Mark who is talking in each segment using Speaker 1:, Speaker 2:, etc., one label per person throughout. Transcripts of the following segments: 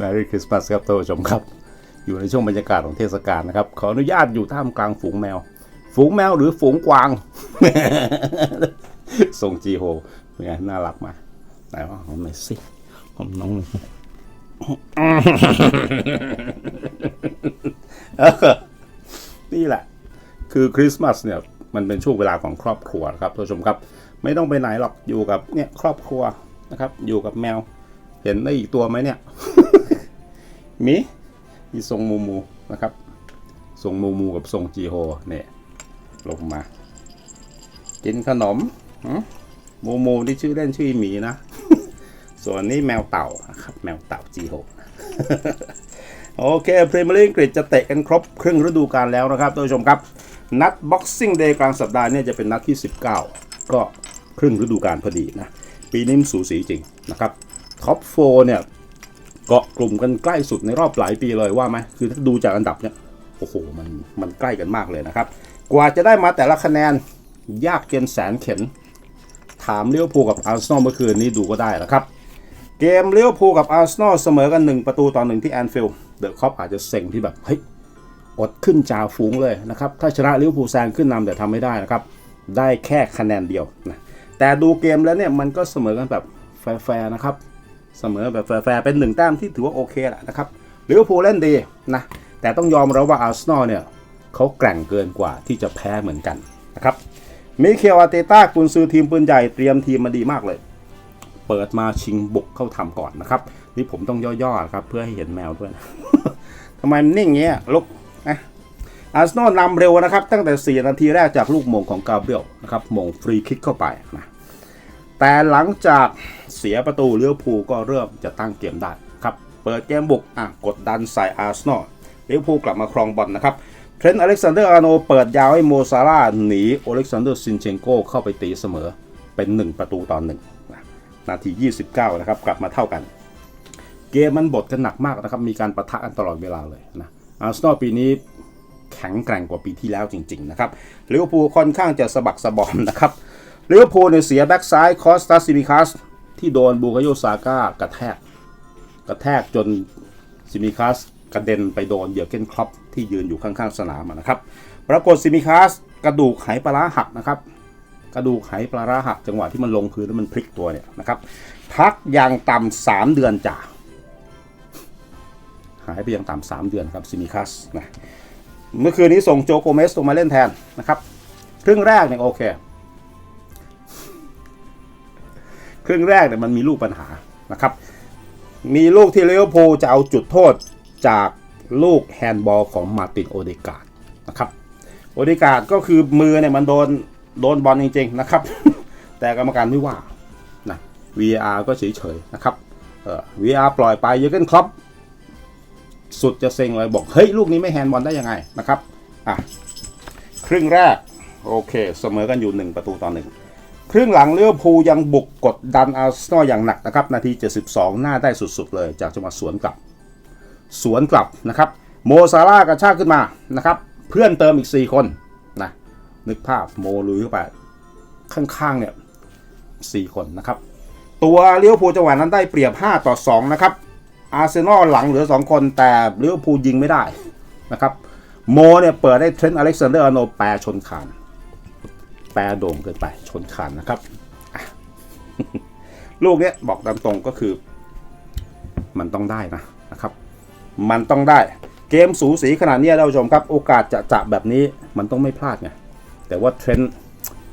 Speaker 1: Merry Christmas ครับท่านผู้ชมครับ อยู่ในช่วงบรรยากาศของเทศกาลนะครับ ขออนุญาตอยู่ท่ามกลางฝูงแมว ฝูงแมวหรือฝูงกวาง ทรงจีโฮเป็นไงน่ารักมาไหนว่าหอมหน่อยสิหอมน้องนี่แหละ คือคริสต์มาสเนี่ยมันเป็นช่วงเวลาของครอบครัวครับท่านผู้ชมครับ ไม่ต้องไปไหนหรอกอยู่กับเนี่ยครอบครัวนะครับ อยู่กับแมว เห็นได้อีกตัวไหมเนี่ย มีมีทรงมูมูนะครับทรงมูมูกับทรงจีโฮเนี่ยลงมา กินขนมมูมูที่ชื่อเล่นชื่อหมีนะ ส่วนนี้แมวเต่านะครับ แมวเต่าจีโฮโอเคพรีเมียร์ลีกอังกฤษจะเตะกันครบครึ่งฤดูกาลแล้วนะครับท่านผู้ชมครับ นัด Boxing Day กลางสัปดาห์เนี่ยจะเป็นนัดที่ 19 ก็ครึ่งฤดูกาลพอดีนะ ปีนี้มันสูสีจริงนะครับท็อปโฟเนี่ย เกาะกลุ่มกันใกล้สุดในรอบหลายปีเลยว่าไหมคือถ้าดูจากอันดับเนี่ยโอ้โหมันมันใกล้กันมากเลยนะครับ กว่าจะได้มาแต่ละคะแนนยากเกินแสนเข็น ถามเลี้ยวภูกับอาร์เซนอลเมื่อคืนนี้ดูก็ได้นะครับ เกมเลี้ยวภูกับอาร์เซนอลเสมอกัน 1 ประตูต่อหนึ่งที่แอนฟิลด์เดอะคอปอาจจะเซ็งที่แบบเฮ้ยอดขึ้นจ่าฝูงเลยนะครับถ้าชนะลิเวอร์พูลแซงขึ้นนำแต่ทำไม่ได้นะครับได้แค่คะแนนเดียวนะแต่ดูเกมแล้วเนี่ยมันก็เสมอกันแบบแฟร์ๆนะครับ เสมอแบบแฟร์เป็นหนึ่งแต้มที่ถือว่าโอเคแหละนะครับลิเวอร์พูลเล่นดีนะแต่ต้องยอมรับว่าอาร์เซนอลเนี่ยเขาแกร่งเกินกว่าที่จะแพ้เหมือนกันนะครับมิเคลอาเตต้ากุนซือทีมปืนใหญ่เตรียมทีมมาดีมากเลย เปิดมาชิงบุกเข้าทำก่อนนะครับ นี่ผมต้องย่อๆครับเพื่อให้เห็นแมวด้วยนะทำไมมันนิ่งเงี้ยลุกนะอาร์เซนอลนำเร็วนะครับ ตั้งแต่ 4 นาทีแรกจากลูกมงของกาเบรียลนะครับมงฟรีคิกเข้าไปนะ แต่หลังจากเสียประตูเลี้ยวภูก็เริ่มจะตั้งเกมได้ครับ เปิดเกมบุกอะกดดันใส่อาร์เซนอลเลี้ยวภูกลับมาครองบอลนะครับเทรนต์อเล็กซานเดอร์อาร์โนเปิดยาวให้โมซาร่าหนีอเล็กซานเดอร์ซินเชนโกเข้าไปตีเสมอเป็น 1 ประตูต่อหนึ่งนะนาที 29 นะครับ กลับมาเท่ากัน เกมมันบดกันหนักมากนะครับ มีการประทะกันตลอดเวลาเลยนะอาร์เซนอลปีนี้แข็งแกร่งกว่าปีที่แล้วจริง ๆ นะครับลิเวอร์พูลค่อนข้างจะสะบักสะบอมนะครับ ลิเวอร์พูลเนี่ยเสียแบ็กซ้ายคอสตาซิมิคัสที่โดนบูคาโยซาก้ากระแทก กระแทกจนซิมิคัสกระเด็นไปโดนเยอเกนครอปที่ยืนอยู่ข้างๆสนามนะครับ ปรากฏซิมิคัสกระดูกไหปลาร้าหักนะครับ กระดูกไหปลาร้าหักจังหวะที่มันลงพื้นแล้วมันพลิกตัวเนี่ยนะครับ พักอย่างต่ำสามเดือนจ่าหายไปอย่างต่ำสามเดือนครับซิมิคัสนะเมื่อคืนนี้ส่งโจโกเมสลงมาเล่นแทนนะครับ ครึ่งแรกเนี่ยโอเค ครึ่งแรกเนี่ยมันมีลูกปัญหานะครับ มีลูกที่เลโอโพจะเอาจุดโทษจากลูกแฮนด์บอลของมาตินโอเดกาดนะครับ โอเดกาดก็คือมือเนี่ยมันโดนโดนบอลจริงๆนะครับ แต่กรรมการไม่ว่านะ VAR ก็เฉยๆนะครับเอ่อ VAR ปล่อยไปเยอร์เกินครอปสุดจะเซ็งเลยบอก เฮ้ย ลูกนี้ไม่แฮนด์บอลได้ยังไงนะครับอะครึ่งแรก โอเค เสมอกันอยู่ 1 ประตูต่อหนึ่ง ครึ่งหลังเลี้ยวภูยังบุกกดดันอาร์เซนอลอย่างหนักนะครับ นาที 72 หน้าได้สุดๆเลย จากจังหวะสวนกลับ สวนกลับนะครับ โมซาร่ากระชากขึ้นมานะครับ เพื่อนเติมอีก 4 คนนะนึกภาพโมลุยเข้าไป ข้างๆเนี่ย4คนนะครับ ตัวเลี้ยวภูจังหวะนั้นได้เปรียบ 5 ต่อ 2 นะครับ อาร์เซนอลหลังเหลือ 2 คนแต่เลิเวอร์พูยิงไม่ได้นะครับ โมเนี่ยเปิดได้เทรนต์อเล็กซานเดอร์อโนแปรชนคาน แปรโด่งเกินไปชนคานนะครับ ลูกเนี้ยบอกตามตรงก็คือ มันต้องได้นะนะครับ มันต้องได้ เกมสูสีขนาดนี้ท่านผู้ชมครับ โอกาสจะจะแบบนี้มันต้องไม่พลาดไงแต่ว่าเทรนต์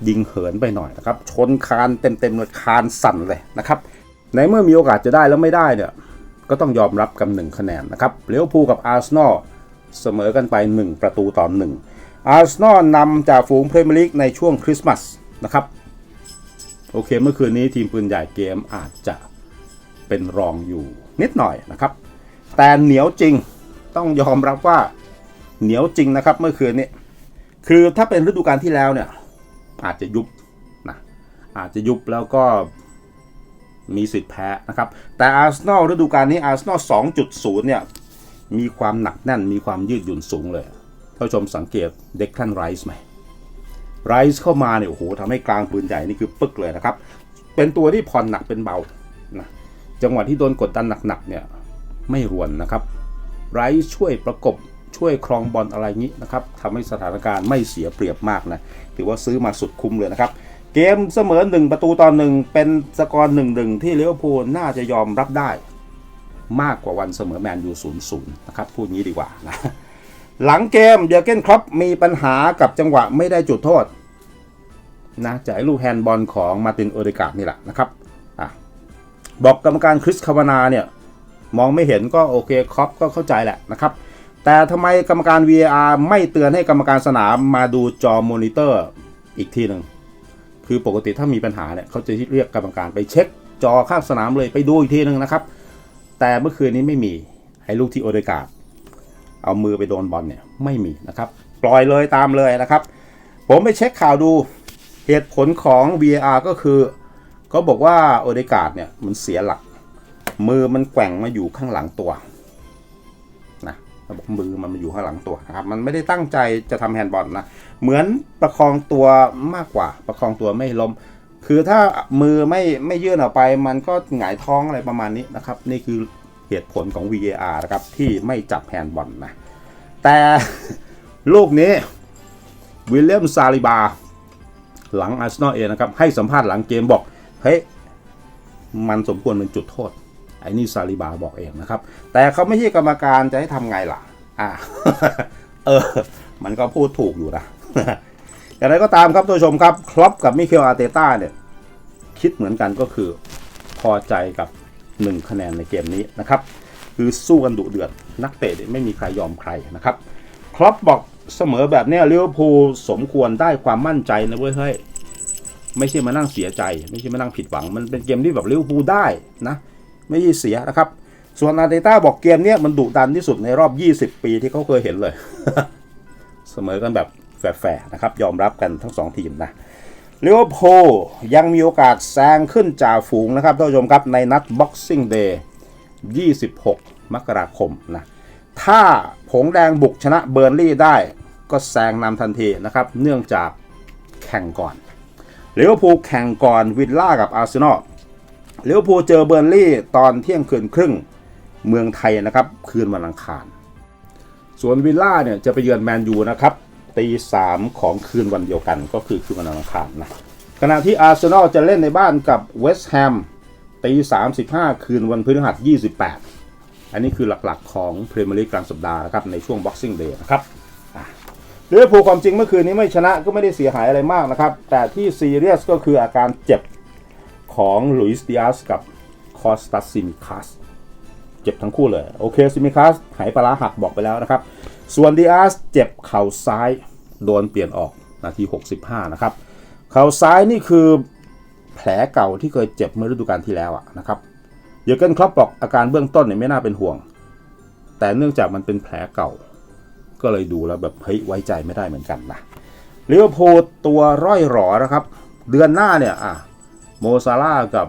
Speaker 1: ยิงเหินไปหน่อยนะครับ ชนคานเต็มๆเลยคานสั่นเลยนะครับในเมื่อมีโอกาสจะได้แล้วไม่ได้เนี่ยก็ต้องยอมรับกับหนึ่งคะแนนนะครับเลี้ยวภูกับอาร์เซนอลเสมอกันไป 1 ประตูต่อหนึ่ง อาร์เซนอลนำจากฝูงพรีเมียร์ลีกในช่วงคริสต์มาสนะครับ โอเคเมื่อคืนนี้ทีมปืนใหญ่เกมอาจจะเป็นรองอยู่นิดหน่อยนะครับ แต่เหนียวจริงต้องยอมรับว่าเหนียวจริงนะครับเมื่อคืนนี้ คือถ้าเป็นฤดูกาลที่แล้วเนี่ย อาจจะยุบนะอาจจะยุบแล้วก็มีสิทธิ์แพ้นะครับ แต่อาร์เซนอลฤดูกาลนี้อาร์เซนอล2.0 เนี่ย มีความหนักแน่นมีความยืดหยุ่นสูงเลย ท่านผู้ชมสังเกตเด็กท่านไรส์ไหมไรส์เข้ามาเนี่ยโอ้โหทำให้กลางปืนใหญ่นี่คือปึ๊กเลยนะครับ เป็นตัวที่ผ่อนหนักเป็นเบานะจังหวะที่โดนกดดันหนักๆเนี่ยไม่รวนนะครับไรช่วยประกบช่วยครองบอลอะไรงี้นะครับทำให้สถานการณ์ไม่เสียเปรียบมากนะถือว่าซื้อมาสุดคุ้มเลยนะครับเกมเสมอหนึ่งประตูต่อหนึ่งเป็นสกอร์หนึ่งหนึ่งที่เลิเวพูลน่าจะยอมรับได้ มากกว่าวันเสมอแมนยูศูนย์ศูนย์นะครับพูดงี้ดีกว่านะ หลังเกมเดียร์เกนครอปมีปัญหากับจังหวะไม่ได้จุดโทษนะจากไอ้ลูกแฮนด์บอลของมาตินโอเดกาดนี่แหละนะครับอะบอกกรรมการคริสคาวานาเนี่ยมองไม่เห็นก็โอเคครอปก็เข้าใจแหละนะครับ แต่ทำไมกรรมการ VAR ไม่เตือนให้กรรมการสนามมาดูจอมอนิเตอร์อีกทีหนึ่งคือปกติถ้ามีปัญหาเนี่ยเขาจะเรียกกรรมการไปเช็ค จอข้างสนามเลยไปดูอีกทีหนึ่งนะครับ แต่เมื่อคืนนี้ไม่มีไอ้ลูกที่โอเดกาด เอามือไปโดนบอลเนี่ยไม่มีนะครับ ปล่อยเลยตามเลยนะครับ ผมไปเช็คข่าวดูเหตุผลของ VAR ก็คือเขาบอกว่าโอเดกาดเนี่ยมันเสียหลัก มือมันแกว่งมาอยู่ข้างหลังตัวนะเขาบอกมือมันมาอยู่ข้างหลังตัวนะครับมันไม่ได้ตั้งใจจะทำแฮนด์บอลนะเหมือนประคองตัวมากกว่า ประคองตัวไม่ล้มคือถ้ามือไม่ไม่ยื่นออกไป มันก็หงายท้องอะไรประมาณนี้นะครับ นี่คือ เหตุผลของ VAR นะครับ ที่ไม่จับแฮนด์บอลนะ แต่ลูกนี้วิลเลียมซาลิบา หลังอาร์เซนอลเองนะครับ ให้สัมภาษณ์หลังเกมบอก เฮ้ย มันสมควรเป็นจุดโทษ ไอ้นี่ซาลิบาบอกเองนะครับ แต่เขาไม่ใช่กรรมการจะให้ทำไงล่ะ อ่า เออ มันก็พูดถูกอยู่นะอย่างไรก็ตามครับท่านผู้ชมครับ ครอปกับมิเคลอาร์เตต้าเนี่ย คิดเหมือนกันก็คือพอใจกับ 1 คะแนนในเกมนี้นะครับคือสู้กันดุเดือดนักเตะไม่มีใครยอมใครนะครับครอปบอกเสมอแบบนี้ลิเวอร์พูลสมควรได้ความมั่นใจนะเว้ยเฮ้ยไม่ใช่มานั่งเสียใจ ไม่ใช่มานั่งผิดหวัง มันเป็นเกมที่แบบลิเวอร์พูลได้นะ ไม่ใช่เสียนะครับ ส่วนอาร์เตต้าบอกเกมเนี้ยมันดุดันที่สุดในรอบ 20 ปีที่เขาเคยเห็นเลย เสมอกันแบบแฝงๆนะครับ ยอมรับกันทั้งสองทีมนะ ลิเวอร์พูลยังมีโอกาสแซงขึ้นจ่าฝูงนะครับท่านผู้ชมครับในนัด Boxing Day 26 มกราคมนะถ้าผงแดงบุกชนะเบอร์ลี่ได้ก็แซงนำทันทีนะครับ เนื่องจากแข่งก่อนลิเวอร์พูลแข่งก่อนวิลล่ากับอาร์เซนอลลิเวอร์พูลเจอเบอร์ลี่ตอนเที่ยงคืนครึ่งเมืองไทยนะครับ คืนวันอังคาร ส่วนวิลล่าเนี่ยจะไปเยือนแมนยูนะครับ ตีสามของคืนวันเดียวกัน ก็คือคืนวันอังคารนะขณะที่อาร์เซนอลจะเล่นในบ้านกับเวสต์แฮมตีสามสิบห้าคืนวันพฤหัสยี่สิบแปดอันนี้คือหลักๆของพรีเมียร์ลีกกลางสัปดาห์นะครับในช่วง Boxing Day นะครับอะลิเวอร์พูลความจริงเมื่อคืนนี้ไม่ชนะก็ไม่ได้เสียหายอะไรมากนะครับ แต่ที่ซีเรียสก็คืออาการเจ็บของลุยส์ดิอาสกับคอสตัสซิมิคัสเจ็บทั้งคู่เลย โอเคซิมิคัสหายปลาร้าหักบอกไปแล้วนะครับ ส่วนดิอาสเจ็บเข่าซ้าย โดนเปลี่ยนออกนาที 65 นะครับ เข่าซ้ายนี่คือแผลเก่าที่เคยเจ็บเมื่อฤดูกาลที่แล้วอะนะครับเยอร์เกนครอปบอกอาการเบื้องต้นเนี่ยไม่น่าเป็นห่วง แต่เนื่องจากมันเป็นแผลเก่า ก็เลยดูแล้วแบบเฮ้ยไว้ใจไม่ได้เหมือนกันนะลิเวอร์พูลตัวร่อยหรอนะครับ เดือนหน้าเนี่ยอะโมซาร่ากับ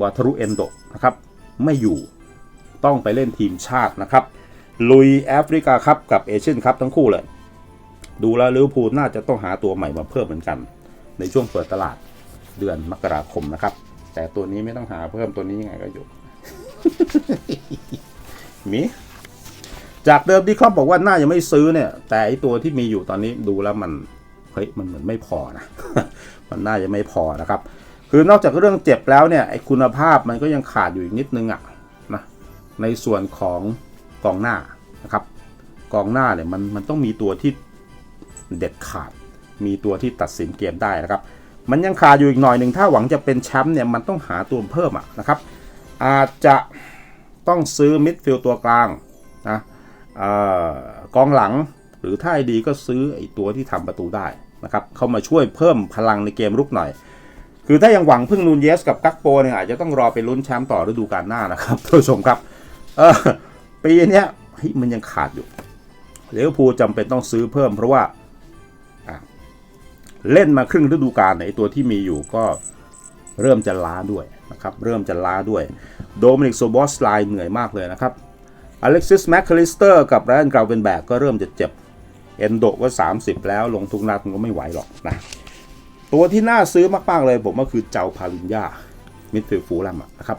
Speaker 1: วาทรุเอนโดนะครับไม่อยู่ต้องไปเล่นทีมชาตินะครับ ลุยแอฟริกาครับกับเอเชียนคัพทั้งคู่เลย ดูแล้วลิเวอร์พูลน่าจะต้องหาตัวใหม่มาเพิ่มเหมือนกัน ในช่วงเปิดตลาดเดือนมกราคมนะครับ แต่ตัวนี้ไม่ต้องหาเพิ่มตัวนี้ยังไงก็อยู่มีจากเดิมที่ครอบบอกว่าน่าจะไม่ซื้อเนี่ย แต่ไอตัวที่มีอยู่ตอนนี้ดูแล้วมันเฮ้ยมันเหมือนไม่พอนะมันน่าจะไม่พอนะครับ คือนอกจากเรื่องเจ็บแล้วเนี่ยไอคุณภาพมันก็ยังขาดอยู่อีกนิดนึงอะนะในส่วนของกองหน้านะครับ กองหน้าเนี่ยมันมันต้องมีตัวที่ เด็ดขาด มีตัวที่ตัดสินเกมได้นะครับ มันยังขาดอยู่อีกหน่อยหนึ่งถ้าหวังจะเป็นแชมป์เนี่ยมันต้องหาตัวเพิ่มอะนะครับ อาจจะต้องซื้อมิดฟิลด์ตัวกลางนะออกองหลังหรือถ้าดีก็ซื้อไอ้ตัวที่ทำประตูได้นะครับเข้ามาช่วยเพิ่มพลังในเกมรุกหน่อย คือถ้ายังหวังพึ่งนูนเยสกับกักโปเนี่ยอาจจะต้องรอไปลุ้นแชมป์ต่อฤดูกาลหน้านะครับท่านผู้ชมครับเออปีนี้มันยังขาดอยู่ลิเวอร์พูลจำเป็นต้องซื้อเพิ่มเพราะว่า เล่นมาครึ่งฤดูกาลไอ้ตัวที่มีอยู่ก็เริ่มจะล้าด้วยนะครับเริ่มจะล้าด้วย โดมินิกโซบอสไลน์เหนื่อยมากเลยนะครับอเล็กซิสแมคคาลิสเตอร์กับไรอันกราวเวนแบกก็เริ่มจะเจ็บ เอนโดก็ 30 แล้วลงทุกนัดมันก็ไม่ไหวหรอกนะตัวที่น่าซื้อมากๆเลยผมก็คือเจ้าพาลินยามิดฟิลด์ฟูลแลมอะนะครับ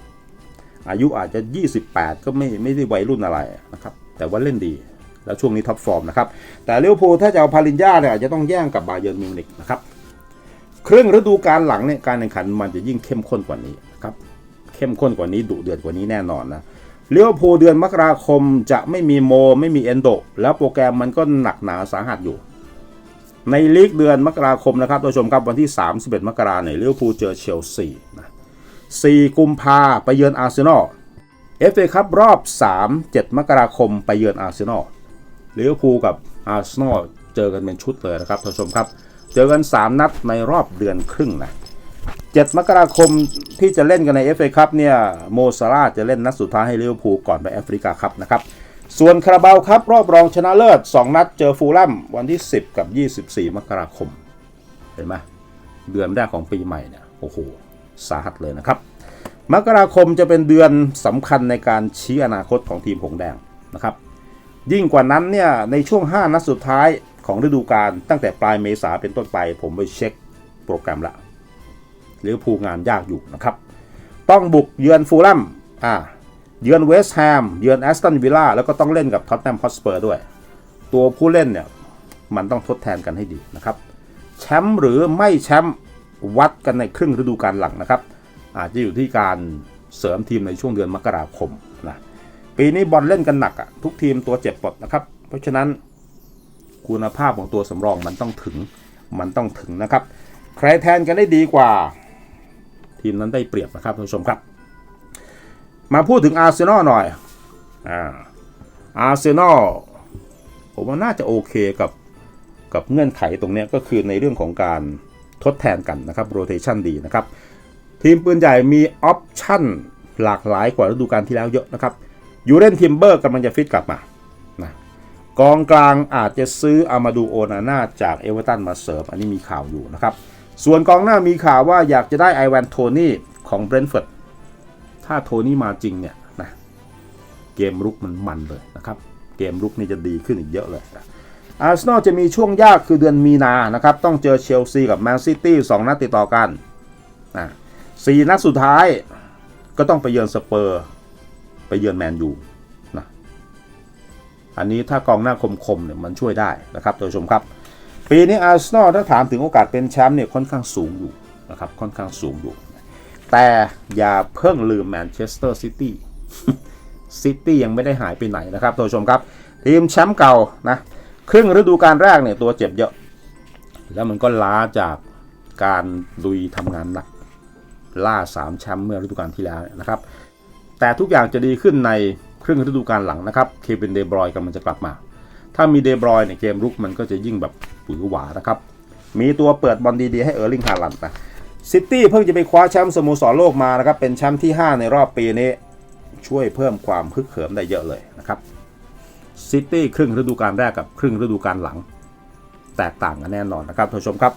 Speaker 1: อายุอาจจะ 28 ก็ไม่ไม่ได้วัยรุ่นอะไรนะครับ แต่ว่าเล่นดี แล้วช่วงนี้ท็อปฟอร์มนะครับ แต่เลิเวอร์พูถ้าจะเอาพาลินญาเนี่ยอาจจะต้องแย่งกับบาเยิร์นมิวนิกนะครับครึ่งฤดูกาลหลังเนี่ยการแข่งขันมันจะยิ่งเข้มข้นกว่านี้ครับเข้มข้นกว่านี้ดุเดือดกว่านี้แน่นอนนะเลิเวอร์พูเดือนมกราคมจะไม่มีโม ไม่มีเอนโด แล้วโปรแกรมมันก็หนักหนาสาหัสอยู่ ในลีกเดือนมกราคมนะครับท่านผู้ชมครับวันที่ 31 มกราเนี่ยเลิเวอร์พูเจอเชลซีนะ4กุมภาไปเยือนอาร์เซนอลเอฟเอคัพรอบ 3 7 มกราคมไปเยือนอาร์เซนอล ลิเวอร์พูลกับอาร์เซนอลเจอกันเป็นชุดเลยนะครับท่านผู้ชมครับ เจอกัน 3 นัดในรอบเดือนครึ่งนะ7มกราคมที่จะเล่นกันใน FA คัพเนี่ยโมซาร่าจะเล่นนัดสุดท้ายให้ลิเวอร์พูลก่อนไปแอฟริกาคัพนะครับส่วนคาราบาวครับรอบรองชนะเลิศ 2 นัดเจอฟูลแลมวันที่ 10 กับ 24 มกราคม เห็นไหมเดือนแรกของปีใหม่เนี่ยโอ้โหสาหัสเลยนะครับ มกราคมจะเป็นเดือนสำคัญในการชี้อนาคตของทีมหงส์แดงนะครับ ยิ่งกว่านั้นเนี่ยในช่วง 5 นัดสุดท้ายของฤดูกาลตั้งแต่ปลายเมษาเป็นต้นไป ผมไปเช็คโปรแกรมละลิเวอร์พูลงานยากอยู่นะครับ ต้องบุกเยือนฟูลแลมอ่าเยือนเวสต์แฮมเยือนแอสตันวิลล่าแล้วก็ต้องเล่นกับท็อตแนมฮอสเปอร์ด้วย ตัวผู้เล่นเนี่ยมันต้องทดแทนกันให้ดีนะครับแชมป์หรือไม่แชมป์วัดกันในครึ่งฤดูกาลหลังนะครับ อาจจะอยู่ที่การเสริมทีมในช่วงเดือนมกราคมนะ ปีนี้บอลเล่นกันหนักอะทุกทีมตัวเจ็บหมดนะครับ เพราะฉะนั้นคุณภาพของตัวสำรองมันต้องถึงมันต้องถึงนะครับ ใครแทนกันได้ดีกว่า ทีมนั้นได้เปรียบนะครับท่านผู้ชมครับ มาพูดถึงอาร์เซนอลหน่อยอ่าอาร์เซนอลผมว่าน่าจะโอเคกับกับเงื่อนไขตรงนี้ก็คือในเรื่องของการทดแทนกันนะครับโรเทชันดีนะครับ ทีมปืนใหญ่มีออปชั่นหลากหลายกว่าฤดูกาลที่แล้วเยอะนะครับ ยูเรนทิมเบอร์กำลังจะฟิตกลับมานะกองกลางอาจจะซื้ออามาดูโอนาน่าจากเอเวอร์ตันมาเสริมอันนี้มีข่าวอยู่นะครับ ส่วนกองหน้ามีข่าวว่าอยากจะได้ไอแวนโทนี่ของเบรนท์ฟอร์ดถ้าโทนี่มาจริงเนี่ยนะเกมรุกมันมันเลยนะครับ เกมรุกนี่จะดีขึ้นอีกเยอะเลยนะอาร์เซนอลจะมีช่วงยากคือเดือนมีนานะครับ ต้องเจอเชลซีกับแมนซิตี้สองนัดติดต่อกันนะสี่นัดสุดท้ายก็ต้องไปเยือนสเปอร์ เยือนแมนยูนะอันนี้ถ้ากองหน้าคมๆเนี่ยมันช่วยได้นะครับท่านผู้ชมครับ ปีนี้อาร์เซนอลถ้าถามถึงโอกาสเป็นแชมป์เนี่ยค่อนข้างสูงอยู่นะครับค่อนข้างสูงอยู่ แต่อย่าเพิ่งลืมแมนเชสเตอร์ซิตี้ซิตี้ยังไม่ได้หายไปไหนนะครับท่านผู้ชมครับ ทีมแชมป์เก่านะครึ่งฤดูกาลแรกเนี่ยตัวเจ็บเยอะ แล้วมันก็ล้าจากการลุยทำงานหนักล่า3แชมป์เมื่อฤดูกาลที่แล้วนะครับ แต่ทุกอย่างจะดีขึ้นในครึ่งฤดูกาลหลังนะครับ เควินเดบรอยกำลังจะกลับมา ถ้ามีเดบรอยในเกมรุกมันก็จะยิ่งแบบหวือหวานะครับ มีตัวเปิดบอลดีๆให้เออร์ลิงฮาลันด์นะซิตี้เพิ่งจะไปคว้าแชมป์สโมสรโลกมานะครับ เป็นแชมป์ที่ 5 ในรอบปีนี้ ช่วยเพิ่มความฮึกเหิมได้เยอะเลยนะครับ ซิตี้ครึ่งฤดูกาลแรกกับครึ่งฤดูกาลหลัง แตกต่างกันแน่นอนนะครับท่านผู้ชมครับ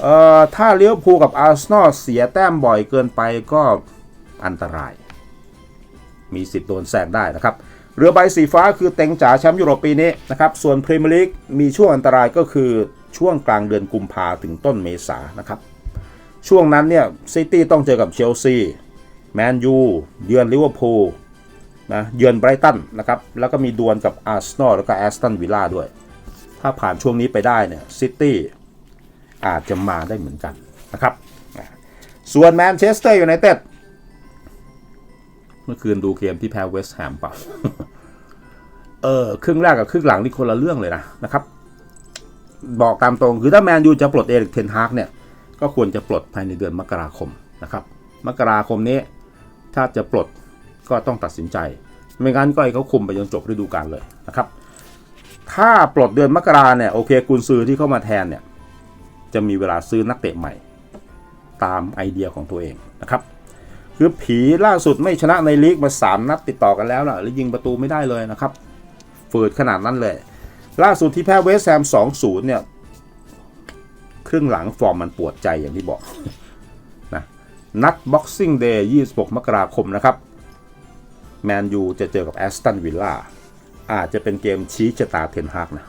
Speaker 1: เอ่อ ถ้าเลี้ยวภูกับอาร์เซนอลเสียแต้มบ่อยเกินไปก็อันตราย มีสิทธิ์โดนแซงได้นะครับ เรือใบสีฟ้าคือเต็งจ๋าแชมป์ยุโรปปีนี้นะครับ ส่วนพรีเมียร์ลีกมีช่วงอันตรายก็คือช่วงกลางเดือนกุมภาถึงต้นเมษานะครับ ช่วงนั้นเนี่ยซิตี้ต้องเจอกับเชลซีแมนยูเยือนลิเวอร์พูลนะเยือนไบรตันนะครับ แล้วก็มีดวลกับอาร์เซนอลแล้วก็แอสตันวิลล่าด้วย ถ้าผ่านช่วงนี้ไปได้เนี่ยซิตี้อาจจะมาได้เหมือนกันนะครับ ส่วนแมนเชสเตอร์ยูไนเต็ด เมื่อคืนดูเกมที่แพ้เวสต์แฮมเปล่าเออครึ่งแรกกับครึ่งหลังนี่คนละเรื่องเลยนะนะครับ บอกตามตรงคือถ้าแมนยูจะปลดเอริกเทนฮากเนี่ย ก็ควรจะปลดภายในเดือนมกราคมนะครับ มกราคมนี้ ถ้าจะปลดก็ต้องตัดสินใจ ไม่งั้นก็ให้เขาคุมไปจนจบฤดูกาลเลยนะครับ ถ้าปลดเดือนมกราเนี่ยโอเคกุนซือที่เข้ามาแทนเนี่ย จะมีเวลาซื้อนักเตะใหม่ ตามไอเดียของตัวเองนะครับ คือผีล่าสุดไม่ชนะในลีกมา 3 นัดติดต่อกันแล้วนะแล้วยิงประตูไม่ได้เลยนะครับฝืดขนาดนั้นเลย ล่าสุดที่แพ้เวสต์แฮม2-0 เนี่ย ครึ่งหลังฟอร์มมันปวดใจอย่างที่บอกนะนัด Boxing Day 26 มกราคมนะครับ แมนยูจะเจอกับแอสตันวิลล่าอาจจะเป็นเกมชี้ชะตาเทนฮากนะ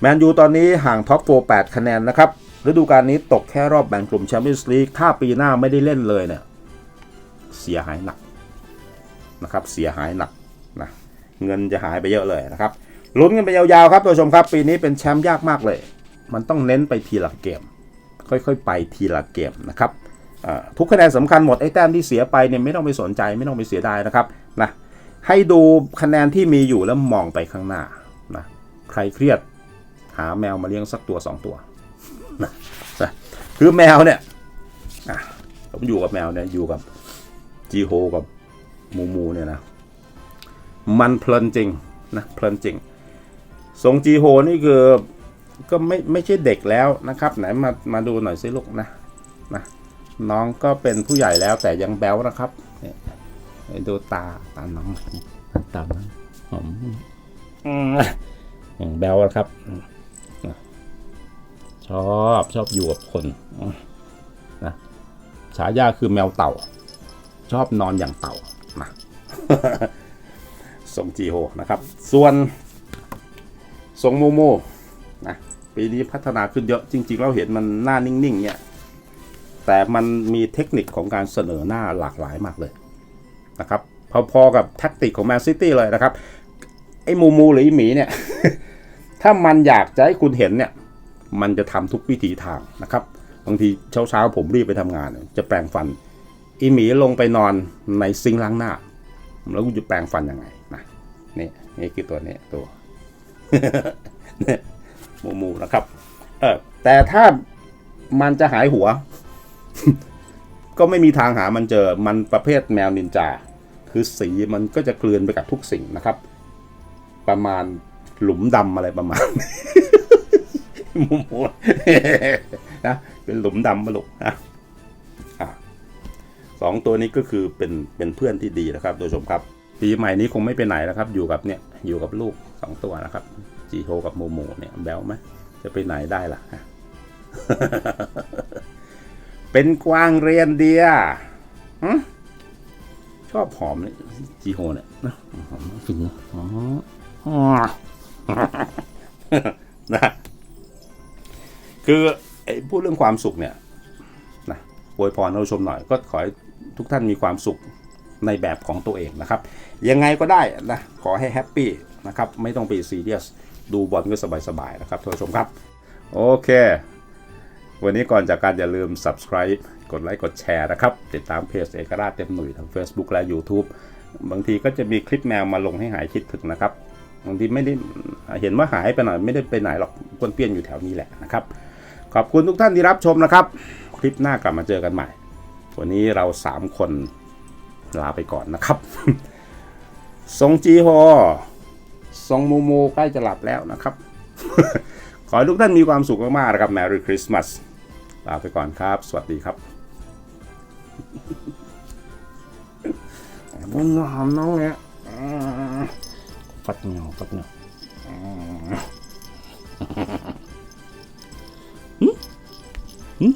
Speaker 1: แมนยูตอนนี้ห่างท็อปโฟร์8คะแนนนะครับฤดูกาลนี้ตกแค่รอบแบ่งกลุ่มแชมเปี้ยนส์ลีกถ้าปีหน้าไม่ได้เล่นเลยเนี่ย เสียหายหนักนะครับเสียหายหนักนะเงินจะหายไปเยอะเลยนะครับลุ้นกันไปยาวๆครับท่านผู้ชมครับ ปีนี้เป็นแชมป์ยากมากเลย มันต้องเน้นไปทีละเกม ค่อยๆ ไปทีละเกมนะครับทุกคะแนนสำคัญหมดไอ้แต้มที่เสียไปเนี่ยไม่ต้องไปสนใจไม่ต้องไปเสียดายนะครับนะให้ดูคะแนนที่มีอยู่แล้วมองไปข้างหน้านะใครเครียดหาแมวมาเลี้ยงสักตัวสองตัวนะคือแมวเนี่ยผมอยู่กับแมวเนี่ยอยู่กับ จีโฮกับมูมูเนี่ยนะ มันเพลินจริงนะเพลินจริงทรงจีโฮนี่คือก็ไม่ไม่ใช่เด็กแล้วนะครับ ไหนมามาดูหน่อยสิลูกนะนะน้องก็เป็นผู้ใหญ่แล้วแต่ยังแบ๊วนะครับเนี่ยให้ดูตาตาน้องตาน้องหอมอืมยังแบ๊วนะครับ ชอบชอบอยู่กับคนนะฉายาคือแมวเต่า ชอบนอนอย่างเต่านะทรงจีโฮนะครับ ส่วนทรงโมโมนะปีนี้พัฒนาขึ้นเยอะจริง ๆ เราเห็นมันหน้านิ่งๆเนี่ยแต่มันมีเทคนิคของการเสนอหน้าหลากหลายมากเลยนะครับ พอๆกับแท็กติกของแมนซิตี้เลยนะครับ ไอ้มูมูหรือหมีเนี่ย ถ้ามันอยากจะให้คุณเห็นเนี่ย มันจะทำทุกวิถีทางนะครับบางทีเช้าๆผมรีบไปทำงาน จะแปรงฟัน อีหมีลงไปนอนในซิงล้างหน้า แล้วกูจะแปรงฟันยังไงนะนี่นี่คือตัวนี้ตัวหมูหมูนะครับ เออแต่ถ้ามันจะหายหัว ก็ไม่มีทางหามันเจอมันประเภทแมวนินจา คือสีมันก็จะกลืนไปกับทุกสิ่งนะครับ ประมาณหลุมดำอะไรประมาณหมูหมูนะเป็นหลุมดำมาลูกนะอะ สองตัวนี้ก็คือเป็นเป็นเพื่อนที่ดีนะครับโดยชมครับปีใหม่นี้คงไม่ไปไหนนะครับ อยู่กับเนี่ยอยู่กับลูกสองตัวนะครับจีโฮกับโมโมเนี่ยแบลไหมจะไปไหนได้ล่ะ เป็นกวางเรียนเดียหึชอบหอมเนี่ยจีโฮเนี่ยนะหอมฟินนะอ๋ออ๋อนะคือไอ้พูดเรื่องความสุขเนี่ยนะอวยพรท่านผู้ชมหน่อยก็ขอให้ ทุกท่านมีความสุขในแบบของตัวเองนะครับ ยังไงก็ได้นะ ขอให้แฮปปี้นะครับ ไม่ต้องไปซีเรียส ดูบอลก็สบายๆนะครับท่านผู้ชมครับ โอเค วันนี้ก่อนจากการอย่าลืม subscribe กดไลค์กดแชร์นะครับ ติดตามเพจเอกราชเต็มหนุ่ยทาง Facebook และ YouTube บางทีก็จะมีคลิปแมวมาลงให้หายคิดถึงนะครับบางทีไม่ได้เห็นว่าหายไปหน่อยไม่ได้ไปไหนหรอกป้วนเปี้ยนอยู่แถวนี้แหละนะครับ ขอบคุณทุกท่านที่รับชมนะครับ คลิปหน้ากลับมาเจอกันใหม่ วันนี้เรา 3 คนลาไปก่อนนะครับ ทรงจีโฮทรงมูมูใกล้จะหลับแล้วนะครับ ขอให้ทุกท่านมีความสุขมากๆนะครับ Merry Christmas ลาไปก่อนครับ สวัสดีครับบนหอมน้องเนี่ยฟัดเงาฟัดเงาหึหึ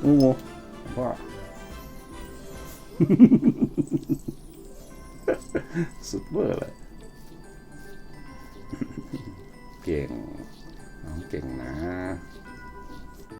Speaker 1: โอ้โห พ่อ สุดเบอร์เลยเก่งน้องเก่งนะ